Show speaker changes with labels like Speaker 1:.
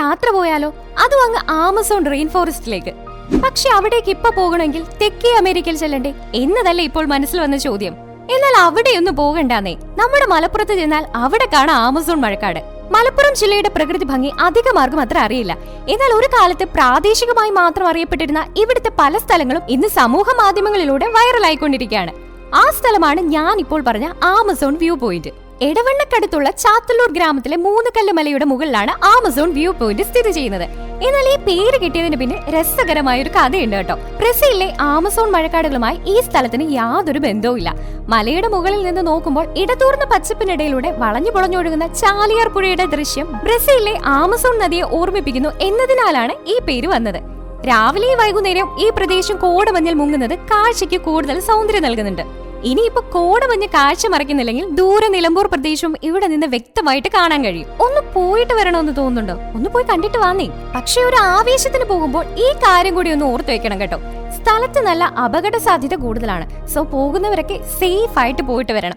Speaker 1: യാത്ര പോയാലോ? അതും അങ്ങ് ആമസോൺ റെയിൻ ഫോറസ്റ്റിലേക്ക് പക്ഷെ അവിടേക്ക് ഇപ്പൊ പോകണമെങ്കിൽ തെക്കേ അമേരിക്കയിൽ ചെല്ലണ്ടേ? എന്നതല്ലേ ഇപ്പോൾ മനസ്സിൽ വന്ന ചോദ്യം. എന്നാൽ അവിടെയൊന്നും പോകണ്ടാന്നേ. നമ്മുടെ മലപ്പുറത്ത് ചെന്നാൽ അവിടെ കാണാം ആമസോൺ മഴക്കാട്. മലപ്പുറം ജില്ലയുടെ പ്രകൃതി ഭംഗി അധികമാർക്കും അത്ര അറിയില്ല. എന്നാൽ ഒരു കാലത്ത് പ്രാദേശികമായി മാത്രം അറിയപ്പെട്ടിരുന്ന ഇവിടുത്തെ പല സ്ഥലങ്ങളും ഇന്ന് സമൂഹ മാധ്യമങ്ങളിലൂടെ വൈറലായിക്കൊണ്ടിരിക്കുകയാണ്. ആ സ്ഥലമാണ് ഞാൻ ഇപ്പോൾ പറഞ്ഞ ആമസോൺ വ്യൂ പോയിന്റ്. എടവണ്ണക്കടുത്തുള്ള ചാത്തല്ലൂർ ഗ്രാമത്തിലെ മൂന്ന് കല്ല് മലയുടെ മുകളിലാണ് ആമസോൺ വ്യൂ പോയിന്റ് സ്ഥിതി ചെയ്യുന്നത്. എന്നാൽ ഈ പേര് കിട്ടിയതിന് പിന്നിൽ രസകരമായ ഒരു കഥയുണ്ട് കേട്ടോ. ബ്രസീലിലെ ആമസോൺ മഴക്കാടുകളുമായി ഈ സ്ഥലത്തിന് യാതൊരു ബന്ധവുമില്ല. മലയുടെ മുകളിൽ നിന്ന് നോക്കുമ്പോൾ ഇടതൂർന്ന പച്ചപ്പിനിടയിലൂടെ വളഞ്ഞു പൊളഞ്ഞൊഴുകുന്ന ചാലിയാർ പുഴയുടെ ദൃശ്യം ബ്രസീലിലെ ആമസോൺ നദിയെ ഓർമ്മിപ്പിക്കുന്നു എന്നതിനാലാണ് ഈ പേര് വന്നത്. രാവിലെയും വൈകുന്നേരം ഈ പ്രദേശം കോടമഞ്ഞിൽ മുങ്ങുന്നത് കാഴ്ചയ്ക്ക് കൂടുതൽ സൗന്ദര്യം നൽകുന്നുണ്ട്. ഇനിയിപ്പോ കോടമഞ്ഞ് കാഴ്ച മറക്കുന്നില്ലെങ്കിൽ ദൂരെ നിലമ്പൂർ പ്രദേശവും ഇവിടെ നിന്ന് വ്യക്തമായിട്ട് കാണാൻ കഴിയും. ഒന്ന് പോയിട്ട് വരണമെന്ന് തോന്നുന്നുണ്ടോ? ഒന്ന് പോയി കണ്ടിട്ട് വാങ്ങി പക്ഷെ ഒരു ആവേശത്തിന് പോകുമ്പോൾ ഈ കാര്യം കൂടി ഒന്ന് ഓർത്തു വെക്കണം കേട്ടോ. സ്ഥലത്ത് നല്ല അപകട സാധ്യത കൂടുതലാണ്. സോ പോകുന്നവരൊക്കെ സേഫ് ആയിട്ട് പോയിട്ട് വരണം.